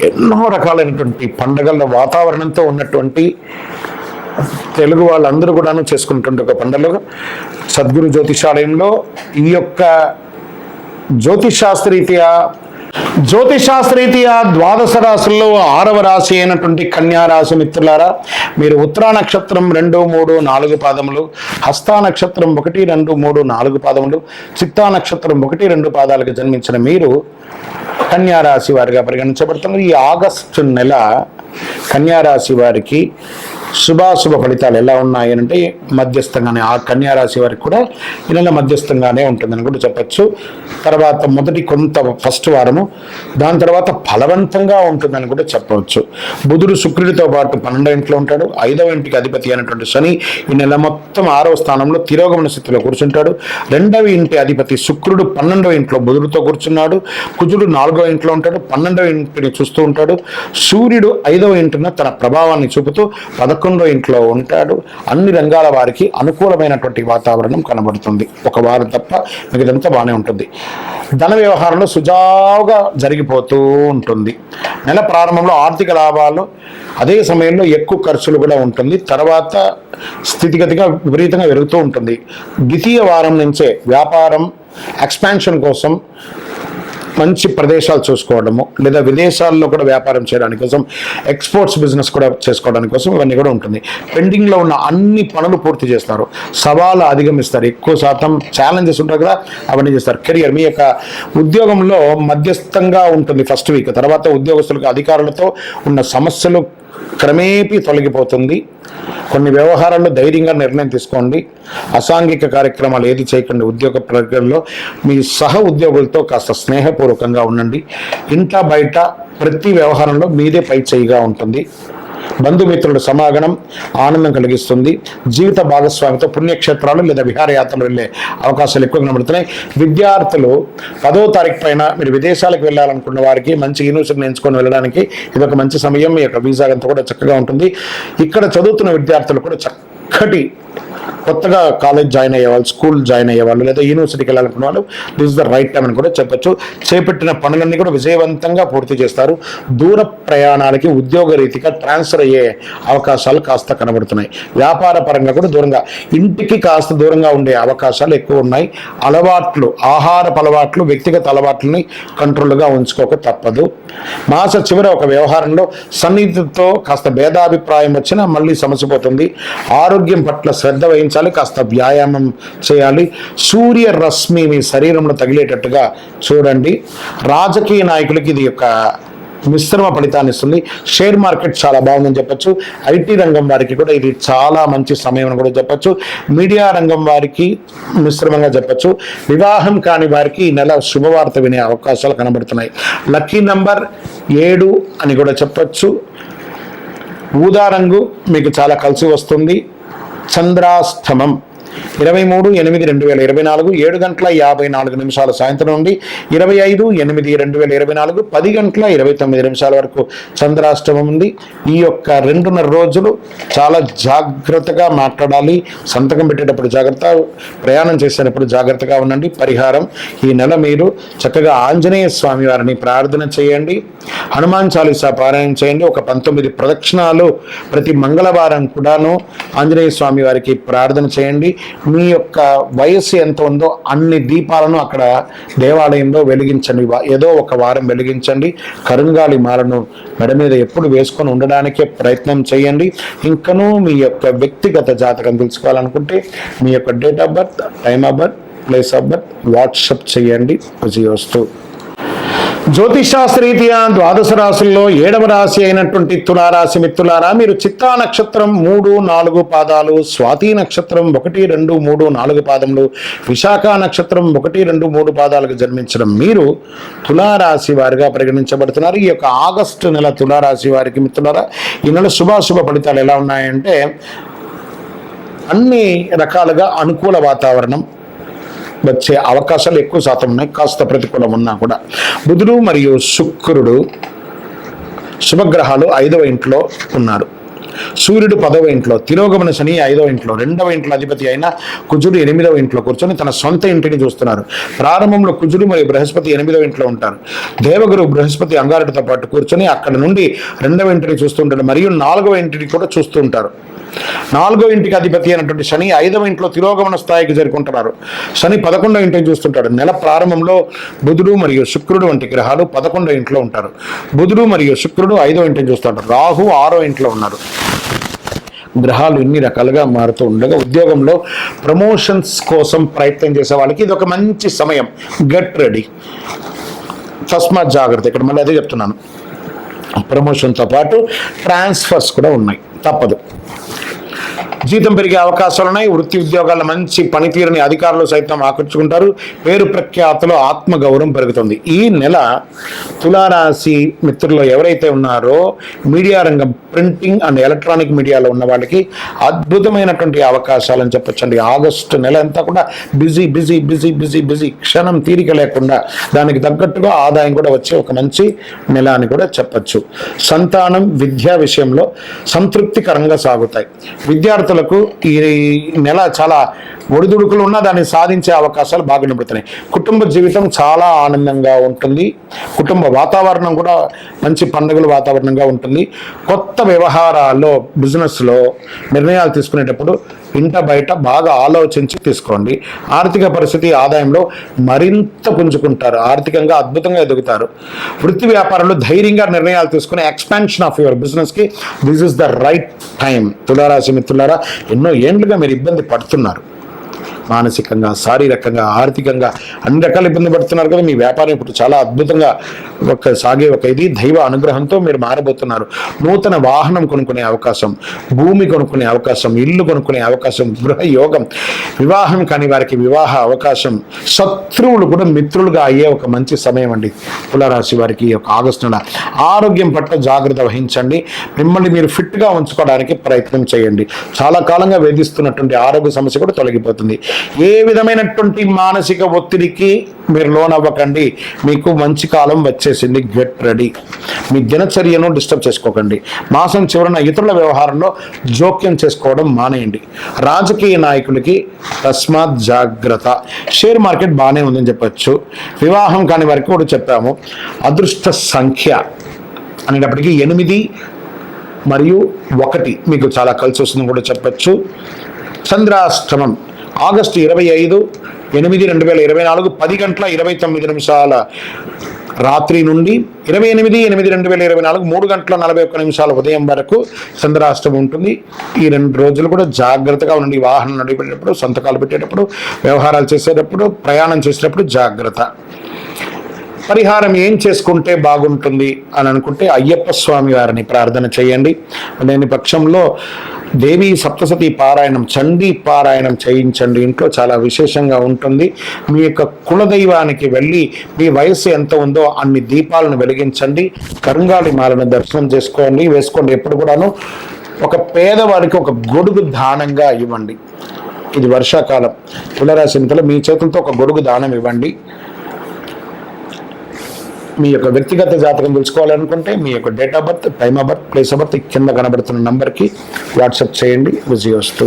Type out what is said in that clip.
ఎన్నో రకాలైనటువంటి పండగల వాతావరణంతో ఉన్నటువంటి తెలుగు వాళ్ళందరూ కూడాను చేసుకున్నటువంటి ఒక పండుగ. సద్గురు జ్యోతిషాలయంలో ఈ యొక్క జ్యోతిషాస్త్రరీత్యా జ్యోతిషాస్త్రరీత్యా ద్వాదశ రాశుల్లో ఆరవ రాశి అయినటువంటి కన్యారాశి మిత్రులారా మీరు ఉత్తరా నక్షత్రం రెండు మూడు నాలుగు పాదములు హస్తా నక్షత్రం ఒకటి రెండు మూడు నాలుగు పాదములు చిత్తా నక్షత్రం ఒకటి రెండు పాదాలకు జన్మించిన మీరు కన్యారాశి వారిగా పరిగణించబడుతున్నారు. ఈ ఆగస్టు నెల కన్యారాశి వారికి శుభాశుభ ఫలితాలు ఎలా ఉన్నాయి అంటే మధ్యస్థంగానే ఆ కన్యారాశి వారికి కూడా ఈ నెల మధ్యస్థంగానే ఉంటుందని కూడా చెప్పచ్చు. తర్వాత మొదటి కొంత ఫస్ట్ వారము దాని తర్వాత ఫలవంతంగా ఉంటుందని కూడా చెప్పవచ్చు. బుధుడు శుక్రుడితో పాటు పన్నెండో ఇంట్లో ఉంటాడు ఐదవ ఇంటికి అధిపతి అయినటువంటి శని ఈ నెల మొత్తం ఆరవ స్థానంలో తిరోగమన స్థితిలో కూర్చుంటాడు. రెండవ ఇంటి అధిపతి శుక్రుడు పన్నెండవ ఇంట్లో బుధుడితో కూర్చున్నాడు కుజుడు నాలుగవ ఇంట్లో ఉంటాడు పన్నెండవ ఇంటిని చూస్తూ ఉంటాడు. సూర్యుడు ఐదవ ఇంటిన తన ప్రభావాన్ని చూపుతూ పదకొండవ ఇంట్లో ఉంటాడు. అన్ని రంగాల వారికి అనుకూలమైనటువంటి వాతావరణం కనబడుతుంది. ఒక వారం తప్ప మిగతంతా బాగానే ఉంటుంది. ధన వ్యవహారంలో సుజావుగా జరిగిపోతూ ఉంటుంది. నెల ప్రారంభంలో ఆర్థిక లాభాలు అదే సమయంలో ఎక్కువ ఖర్చులు కూడా ఉంటుంది. తర్వాత స్థితిగతిగా విపరీతంగా పెరుగుతూ ఉంటుంది. ద్వితీయ వారం నుంచే వ్యాపారం ఎక్స్పాన్షన్ కోసం మంచి ప్రదేశాలు చూసుకోవడము లేదా విదేశాల్లో కూడా వ్యాపారం చేయడానికి కోసం ఎక్స్పోర్ట్స్ బిజినెస్ కూడా చేసుకోవడానికి కోసం ఇవన్నీ కూడా ఉంటుంది. పెండింగ్లో ఉన్న అన్ని పనులు పూర్తి చేస్తారు. సవాలు అధిగమిస్తారు. ఎక్కువ శాతం ఛాలెంజెస్ ఉంటారు కదా అవన్నీ చేస్తారు. కెరియర్ మీ యొక్క ఉద్యోగంలో మధ్యస్థంగా ఉంటుంది ఫస్ట్ వీక్ తర్వాత ఉద్యోగస్తులకు అధికారులతో ఉన్న సమస్యలు క్రమేపీ తొలగిపోతుంది. కొన్ని వ్యవహారాల్లో ధైర్యంగా నిర్ణయం తీసుకోండి. అసాంఘిక కార్యక్రమాలు ఏది చేయకండి. ఉద్యోగ ప్రక్రియలో మీ సహ ఉద్యోగులతో కాస్త స్నేహపూర్వకంగా ఉండండి. ఇంట బయట ప్రతి వ్యవహారంలో మీదే పై చేయిగా ఉంటుంది. బంధుమిత్రుల సమాగమం ఆనందం కలిగిస్తుంది. జీవిత భాగస్వామితో పుణ్యక్షేత్రాలు లేదా విహారయాత్రలు వెళ్ళే అవకాశాలు ఎక్కువ కనబడుతున్నాయి. విద్యార్థులు పదో తారీఖు పైన మీరు విదేశాలకు వెళ్ళాలనుకున్న వారికి మంచి యూనివర్సిటీని ఎంచుకొని వెళ్ళడానికి ఇది ఒక మంచి సమయం. మీ యొక్క వీసా అంతా కూడా చక్కగా ఉంటుంది. ఇక్కడ చదువుతున్న విద్యార్థులు కూడా చక్కటి కొత్తగా కాలేజ్ జాయిన్ అయ్యే వాళ్ళు స్కూల్ జాయిన్ అయ్యే వాళ్ళు లేదా యూనివర్సిటీకి వెళ్ళాలనుకున్న వాళ్ళు this is the right time అని కూడా చెప్పొచ్చు. చేపట్టిన పనులన్నీ కూడా విజయవంతంగా పూర్తి చేస్తారు. దూర ప్రయాణాలకి ఉద్యోగ రీతిగా ట్రాన్స్ఫర్ అయ్యే అవకాశాలు కాస్త కనబడుతున్నాయి. వ్యాపార పరంగా కూడా దూరంగా. ఇంటికి కాస్త దూరంగా ఉండే అవకాశాలు ఎక్కువ ఉన్నాయి. అలవాట్లు ఆహారపు అలవాట్లు వ్యక్తిగత అలవాట్లని కంట్రోల్గా ఉంచుకోక తప్పదు. మాస చివర ఒక వ్యవహారంలో సన్నిధితో కాస్త భేదాభిప్రాయం వచ్చినా మళ్ళీ సమస్య పోతుంది ఆరోగ్యం పట్ల శ్రద్ధ వహించాలి కాస్త వ్యాయామం చేయాలి. సూర్య రశ్మి మీ శరీరంలో తగిలేటట్టుగా చూడండి. రాజకీయ నాయకులకి ఇది యొక్క మిశ్రమ ఫలితాన్ని ఇస్తుంది. షేర్ మార్కెట్ చాలా బాగుందని చెప్పొచ్చు. ఐటీ రంగం వారికి కూడా ఇది చాలా మంచి సమయం అని కూడా చెప్పొచ్చు. మీడియా రంగం వారికి మిశ్రమంగా చెప్పొచ్చు. వివాహం కాని వారికి ఈ నెల శుభవార్త వినే అవకాశాలు కనబడుతున్నాయి. లక్కీ నంబర్ ఏడు అని కూడా చెప్పొచ్చు. ఊదా రంగు మీకు చాలా కలిసి వస్తుంది. చంద్రాష్టమం ఇరవై మూడు ఎనిమిది రెండు వేల ఇరవై నాలుగు ఏడు గంటల యాభై నాలుగు నిమిషాల సాయంత్రం నుండి ఇరవై ఐదు ఎనిమిది రెండు వేల ఇరవై నాలుగు పది గంటల ఇరవై తొమ్మిది నిమిషాల వరకు చంద్రాష్టమం ఉంది. ఈ యొక్క రెండున్నర రోజులు చాలా జాగ్రత్తగా మాట్లాడాలి. సంతకం పెట్టేటప్పుడు జాగ్రత్త ప్రయాణం చేసేటప్పుడు జాగ్రత్తగా ఉండండి. పరిహారం ఈ నెల మీరు చక్కగా ఆంజనేయ స్వామి వారిని ప్రార్థన చేయండి. హనుమాన్ చాలీసా పారాయణం చేయండి. ఒక పంతొమ్మిది ప్రదక్షిణాలు ప్రతి మంగళవారం కూడాను ఆంజనేయ స్వామి వారికి ప్రార్థన చేయండి. మీ యొక్క వయస్సు ఎంత ఉందో అన్ని దీపాలను అక్కడ దేవాలయంలో వెలిగించండి. ఏదో ఒక వారం వెలిగించండి. కరుంగాలి మాలను మెడ మీద ఎప్పుడు వేసుకొని ఉండడానికే ప్రయత్నం చేయండి. ఇంకనూ మీ యొక్క వ్యక్తిగత జాతకం తెలుసుకోవాలనుకుంటే మీ యొక్క date of birth time of birth place of birth WhatsApp చేయండి. విజయోస్తు జ్యోతిషాస్త్రరీత్యా ద్వాదశ రాశుల్లో ఏడవ రాశి అయినటువంటి తులారాశి మిత్రులారా మీరు చిత్తా నక్షత్రం మూడు నాలుగు పాదాలు స్వాతి నక్షత్రం ఒకటి రెండు మూడు నాలుగు పాదములు విశాఖ నక్షత్రం ఒకటి రెండు మూడు పాదాలకు జన్మించడం మీరు తులారాశి వారిగా పరిగణించబడుతున్నారు. ఈ యొక్క ఆగస్టు నెల తులారాశి వారికి మిత్రులారా ఈ నెల శుభాశుభ ఫలితాలు ఎలా ఉన్నాయంటే అన్ని రకాలుగా అనుకూల వాతావరణం వచ్చే అవకాశాలు ఎక్కువ శాతం ఉన్నాయి. కాస్త ప్రతికూలం ఉన్నా కూడా. బుధుడు మరియు శుక్రుడు శుభగ్రహాలు ఐదవ ఇంట్లో ఉన్నారు. సూర్యుడు పదవ ఇంట్లో తిరోగమన శని ఐదవ ఇంట్లో రెండవ ఇంట్లో అధిపతి అయిన కుజుడు ఎనిమిదవ ఇంట్లో కూర్చొని తన సొంత ఇంటిని చూస్తున్నారు. ప్రారంభంలో కుజుడు మరియు బృహస్పతి ఎనిమిదవ ఇంట్లో ఉంటారు. దేవగురు బృహస్పతి అంగారుడితో పాటు కూర్చొని అక్కడ నుండి రెండవ ఇంటిని చూస్తుంటారు మరియు నాలుగవ ఇంటిని కూడా చూస్తూ ఉంటారు. నాలుగో ఇంటికి అధిపతి అయినటువంటి శని ఐదవ ఇంట్లో తిరోగమన స్థాయికి చేరుకుంటున్నారు. శని పదకొండో ఇంటిని చూస్తుంటాడు. నెల ప్రారంభంలో బుధుడు మరియు శుక్రుడు వంటి గ్రహాలు పదకొండో ఇంట్లో ఉంటారు. బుధుడు మరియు శుక్రుడు ఐదో ఇంటిని చూస్తుంటారు. రాహు ఆరో ఇంట్లో ఉన్నారు. గ్రహాలు ఇన్ని రకాలుగా మారుతూ ఉండగా ఉద్యోగంలో ప్రమోషన్స్ కోసం ప్రయత్నం చేసే వాళ్ళకి ఇది ఒక మంచి సమయం. Get ready. తస్మాత్ జాగ్రత్త. ఇక్కడ మళ్ళీ అదే చెప్తున్నాను. ప్రమోషన్తో పాటు ట్రాన్స్ఫర్స్ కూడా ఉన్నాయి. తప్పదు. జీతం పెరిగే అవకాశాలు ఉన్నాయి. వృత్తి ఉద్యోగాల మంచి పనితీరుని అధికారులు సైతం ఆకర్చుకుంటారు పేరు ప్రఖ్యాతలో ఆత్మగౌరవం పెరుగుతుంది. ఈ నెల తులారాశి మిత్రులు ఎవరైతే ఉన్నారో మీడియా రంగం ప్రింటింగ్ అండ్ ఎలక్ట్రానిక్ మీడియాలో ఉన్న వాళ్ళకి అద్భుతమైనటువంటి అవకాశాలని చెప్పచ్చండి చెప్పొచ్చండి. ఆగస్టు నెల అంతా కూడా busy busy busy busy busy క్షణం తీరిక లేకుండా దానికి తగ్గట్టుగా ఆదాయం కూడా వచ్చే ఒక మంచి నెల అని కూడా చెప్పచ్చు. సంతానం విద్యా విషయంలో సంతృప్తికరంగా సాగుతాయి. విద్యార్థులు విద్యార్థులకు ఈ నెల చాలా ఒడిదుడుకులు ఉన్నా దాన్ని సాధించే అవకాశాలు బాగా నిబడుతున్నాయి కుటుంబ జీవితం చాలా ఆనందంగా ఉంటుంది. కుటుంబ వాతావరణం కూడా మంచి పండుగల వాతావరణంగా ఉంటుంది. కొత్త వ్యవహారాల్లో బిజినెస్లో నిర్ణయాలు తీసుకునేటప్పుడు ఇంట బయట బాగా ఆలోచించి తీసుకోండి. ఆర్థిక పరిస్థితి ఆదాయంలో మరింత పుంజుకుంటారు. ఆర్థికంగా అద్భుతంగా ఎదుగుతారు. వృత్తి వ్యాపారంలో ధైర్యంగా నిర్ణయాలు తీసుకుని ఎక్స్పాన్షన్ ఆఫ్ యువర్ బిజినెస్కి this is the right time తులారాశి మిత్రులారా ఎన్నో ఏండ్లుగా మీరు ఇబ్బంది పడుతున్నారు. మానసికంగా శారీరకంగా ఆర్థికంగా అన్ని రకాల ఇబ్బంది పడుతున్నారు కదా. మీ వ్యాపారం ఇప్పుడు చాలా అద్భుతంగా ఒక సాగే ఒక ఇది. దైవ అనుగ్రహంతో మీరు మారబోతున్నారు. నూతన వాహనం కొనుక్కునే అవకాశం భూమి కొనుక్కునే అవకాశం ఇల్లు కొనుక్కునే అవకాశం గృహ యోగం వివాహం కాని వారికి వివాహ అవకాశం శత్రువులు కూడా మిత్రులుగా అయ్యే ఒక మంచి సమయం అండి. కులరాశి వారికి ఒక ఆగస్టు నెల. ఆరోగ్యం పట్ల జాగ్రత్త వహించండి. మిమ్మల్ని మీరు ఫిట్గా ఉంచుకోవడానికి ప్రయత్నం చేయండి. చాలా కాలంగా వేధిస్తున్నటువంటి ఆరోగ్య సమస్య కూడా తొలగిపోతుంది. ఏ విధమైనటువంటి మానసిక ఒత్తిడికి మీరు లోన్ అవ్వకండి మీకు మంచి కాలం వచ్చేసింది. గెట్ రెడీ మీ దినచర్యను డిస్టర్బ్ చేసుకోకండి. మాసం చివరన ఇతరుల వ్యవహారంలో జోక్యం చేసుకోవడం మానేయండి. రాజకీయ నాయకులకి తస్మాత్ జాగ్రత్త. షేర్ మార్కెట్ బాగానే ఉందని చెప్పచ్చు. వివాహం కాని వారికి కూడా చెప్పాము. అదృష్ట సంఖ్య అనేటప్పటికీ ఎనిమిది మరియు ఒకటి మీకు చాలా కలిసి వస్తుందని కూడా చెప్పచ్చు. చంద్రాష్టమం. ఆగస్టు ఇరవై ఐదు ఎనిమిది రెండు వేల ఇరవై నాలుగు పది గంటల ఇరవై తొమ్మిది నిమిషాల రాత్రి నుండి ఇరవై ఎనిమిది ఎనిమిది రెండు వేల ఇరవై నాలుగు మూడు గంటల నలభై ఒక్క నిమిషాల ఉదయం వరకు చంద్రాష్టమి ఉంటుంది. ఈ రెండు రోజులు కూడా జాగ్రత్తగా ఉండండి. వాహనం నడిపేటప్పుడు సంతకాలు పెట్టేటప్పుడు వ్యవహారాలు చేసేటప్పుడు ప్రయాణం చేసేటప్పుడు జాగ్రత్త. పరిహారం ఏం చేసుకుంటే బాగుంటుంది అని అనుకుంటే అయ్యప్ప స్వామి వారిని ప్రార్థన చేయండి. లేని పక్షంలో దేవి సప్తసతి పారాయణం చండీ పారాయణం చేయించండి. ఇంట్లో చాలా విశేషంగా ఉంటుంది. మీ యొక్క కులదైవానికి వెళ్ళి మీ వయసు ఎంత ఉందో అన్ని దీపాలను వెలిగించండి. కరుంగాళి మాలను దర్శనం చేసుకోండి. వేసుకోండి ఎప్పుడు కూడాను. ఒక పేదవాడికి ఒక గొడుగు దానంగా ఇవ్వండి. ఇది వర్షాకాలం. తులరాశి మీ చేతులతో ఒక గొడుగు దానం ఇవ్వండి. మీ యొక్క వ్యక్తిగత జాతకం తెలుసుకోవాలనుకుంటే మీ యొక్క date of birth time of birth place of birth కింద కనబడుతున్న నంబర్కి వాట్సాప్ చేయండి. విజయవస్తు